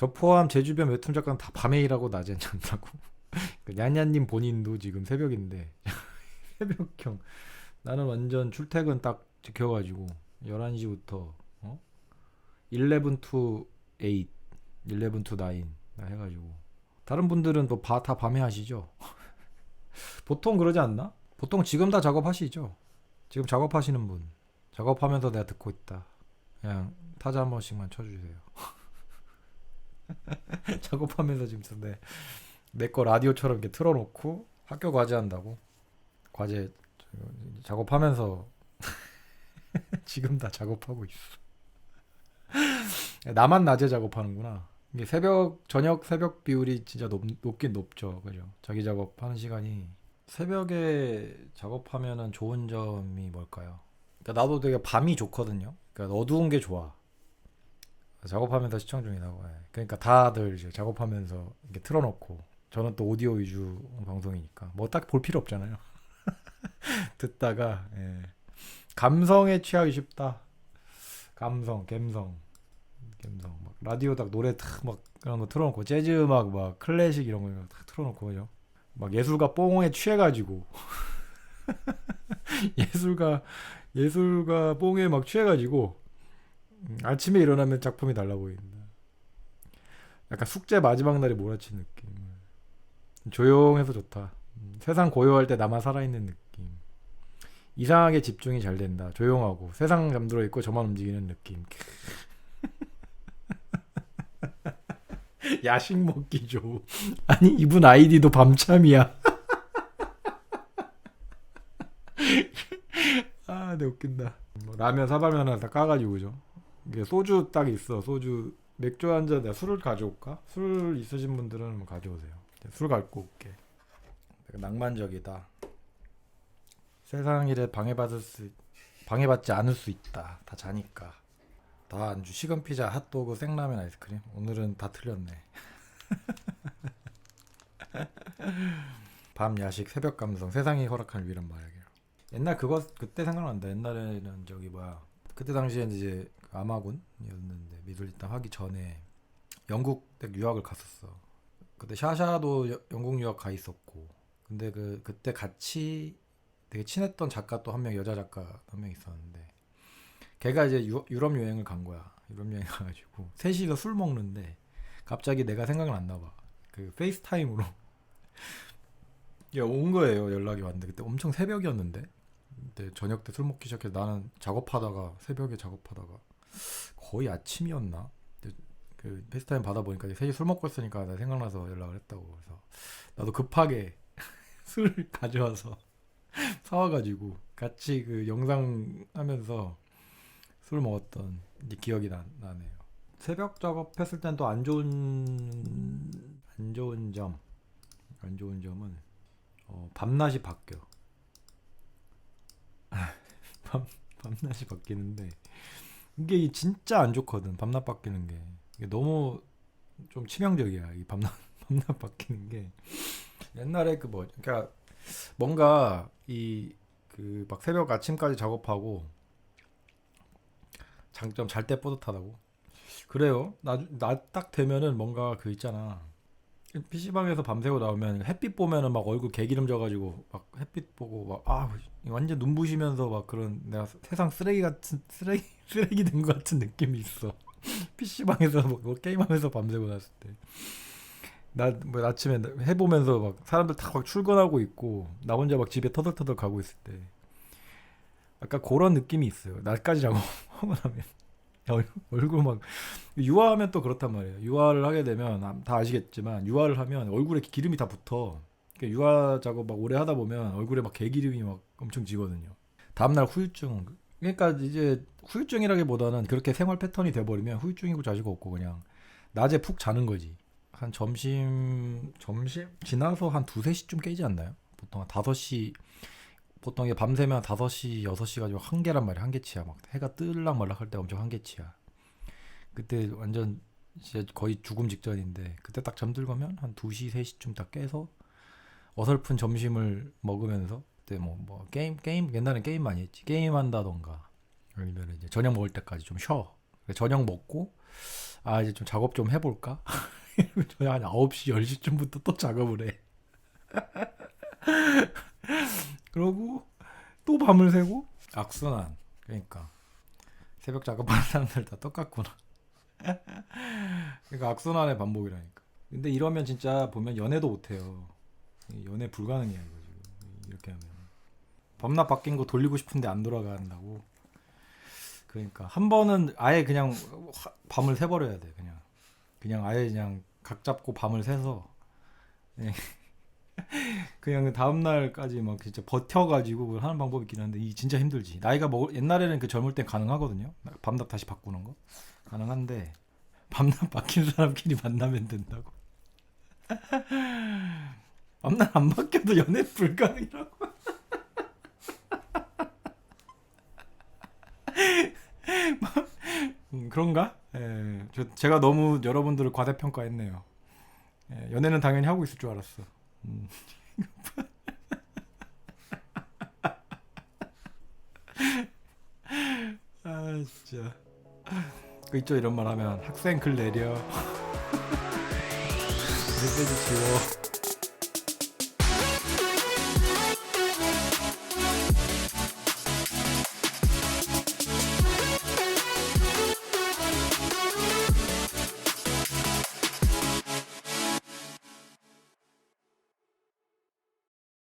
저 포함 제 주변 웹툰 작가는 다 밤에 일하고 낮에 잔다고. 그 냐냐님 본인도 지금 새벽인데 새벽형. 나는 완전 출퇴근 딱 지켜가지고 11시부터 어? 11 to 8, 11 to 9 해가지고 다른 분들은 또다 밤에 하시죠? 보통 그러지 않나? 보통 지금 다 작업하시죠? 지금 작업하시는 분 작업하면서 내가 듣고 있다. 그냥 타자 한 번씩만 쳐주세요. 작업하면서 지금 내내거 라디오처럼 이렇게 틀어놓고 학교 과제한다고 과제 작업하면서 지금 다 작업하고 있어. 나만 낮에 작업하는구나. 이게 새벽 저녁 새벽 비율이 진짜 높, 높긴 높죠. 그죠? 자기 작업하는 시간이 새벽에 작업하면은 좋은 점이 뭘까요? 그러니까 나도 되게 밤이 좋거든요. 그러니까 어두운 게 좋아. 작업하면서 시청 중이라고 해. 그러니까 다들 이제 작업하면서 이렇게 틀어놓고 저는 또 오디오 위주 방송이니까 뭐 딱 볼 필요 없잖아요. 듣다가 예. 감성에 취하기 쉽다. 감성, 감성, 감성. 막 라디오 딱 노래 탁막 그런 거 틀어놓고 재즈 음악 막 클래식 이런 거딱 틀어놓고 그죠? 막 예술가 뽕에 취해가지고 예술가 예술가 뽕에 막 취해가지고 음, 아침에 일어나면 작품이 달라 보인다. 약간 숙제 마지막 날에 몰아친 느낌. 조용해서 좋다. 음, 세상 고요할 때 나만 살아있는 느낌. 이상하게 집중이 잘 된다. 조용하고 세상 잠들어 있고 저만 움직이는 느낌. 야식 먹기 좋. 아니 이분 아이디도 밤참이야. 아, 네 웃긴다. 뭐 라면 사발면 하나 다 까가지고 그죠. 이게 소주 딱 있어. 소주 맥주 한 잔 내가 술을 가져올까? 술 있으신 분들은 뭐 가져오세요. 술 갖고 올게. 낭만적이다. 세상 일에 방해받을 수 방해받지 않을 수 있다. 다 자니까. 다 안주 식은 피자, 핫도그, 생라면, 아이스크림. 오늘은 다 틀렸네. 밤 야식, 새벽 감성, 세상이 허락한 유일한 마약이야. 옛날 그거 그때 생각난다. 옛날에는 저기 뭐야. 그때 당시에는 이제 그 아마군이었는데 미술일당 하기 전에 영국 유학을 갔었어. 그때 샤샤도 여- 영국 유학 가 있었고. 근데 그 그때 같이 되게 친했던 작가 또 한 명 여자 작가 한 명 있었는데 걔가 이제 유, 유럽 여행을 간 거야. 유럽 여행 가가지고 셋이서 술 먹는데 갑자기 내가 생각을 안 나봐. 그 페이스타임으로 야온 거예요. 연락이 왔는데 그때 엄청 새벽이었는데 그때 저녁 때 술 먹기 시작해서 나는 작업하다가 새벽에 작업하다가 거의 아침이었나? 그 페이스타임 받아보니까 셋이 술 먹고 있으니까 나 생각나서 연락을 했다고 그래서 나도 급하게 술 가져와서 사와가지고 같이 그 영상 하면서 술 먹었던 기억이 나, 나네요. 새벽 작업했을 땐 또 안 좋은 안 좋은 점, 안 좋은 점은 어, 밤낮이 바뀌어. 밤 밤낮이 바뀌는데 이게 진짜 안 좋거든. 밤낮 바뀌는 게 이게 너무 좀 치명적이야. 이 밤낮 밤낮 바뀌는 게 옛날에 그 뭐 그러니까 뭔가 이 그 막 새벽 아침까지 작업하고 장점 잘 때 뿌듯하다고 그래요 나딱 되면은 뭔가 그 있잖아 PC방에서 밤새고 나오면 햇빛 보면은 막 얼굴 개기름 져가지고 막 햇빛 보고 막 아 완전 눈부시면서 막 그런 내가 세상 쓰레기 같은 쓰레기 쓰레기 된 것 같은 느낌이 있어. PC방에서 뭐, 뭐 게임하면서 밤새고 났을 때. 나 뭐 아침에 해보면서 막 사람들 다 막 출근하고 있고 나 혼자 막 집에 터덜터덜 가고 있을 때. 약간 그런 느낌이 있어요. 날까지 자고 하고 나면 얼- 얼굴 막 유화하면 또 그렇단 말이에요. 유화를 하게 되면 아, 다 아시겠지만 유화를 하면 얼굴에 기름이 다 붙어. 그러니까 유화 작업 막 오래 하다 보면 얼굴에 막 개기름이 막 엄청 지거든요. 다음날 후유증. 그러니까 이제 후유증이라기보다는 그렇게 생활 패턴이 돼버리면 후유증이고 자지고 없고 그냥 낮에 푹 자는 거지. 한 점심 점심 지나서 한 두세 시쯤 깨지 않나요? 보통 한 5시 보통 이게 밤새면 5시, 6시가 막 한계란 말이야. 한계치야. 막 해가 뜰락 말락 할 때 엄청 한계치야. 그때 완전 진짜 거의 죽음 직전인데 그때 딱 잠들거면 한 2시, 3시쯤 딱 깨서 어설픈 점심을 먹으면서 그때 뭐, 뭐 게임 게임 옛날엔 게임 많이 했지. 게임 한다던가 아니면 이제 저녁 먹을 때까지 좀 쉬어. 저녁 먹고 아 이제 좀 작업 좀 해볼까? 저희 한 9시 10시쯤부터 또 작업을 해. 그러고 또 밤을 새고 악순환. 그러니까 새벽 작업하는 사람들 다 똑같구나. 그러니까 악순환의 반복이라니까. 근데 이러면 진짜 보면 연애도 못해요. 연애 불가능이야 이거 지금 이렇게 하면. 밤낮 바뀐 거 돌리고 싶은데 안 돌아간다고. 그러니까 한 번은 아예 그냥 화- 밤을 새버려야 돼 그냥. 그냥 아예 그냥 각 잡고 밤을 새서 예. 그냥 그 다음 날까지 막 진짜 버텨가지고 하는 방법이 있긴 한데 이 진짜 힘들지. 나이가 먹 옛날에는 그 젊을 땐 가능하거든요. 밤낮 다시 바꾸는 거 가능한데 밤낮 바뀐 사람끼리 만나면 된다고. 밤낮 안 바뀌어도 연애 불가능이라고. 음, 그런가? 예, 저, 제가 너무 여러분들을 과대평가했네요. 예, 연애는 당연히 하고 있을 줄 알았어. 음. 아 진짜. 그 있죠 이런 말 하면 학생 글 내려. 메시지 지워.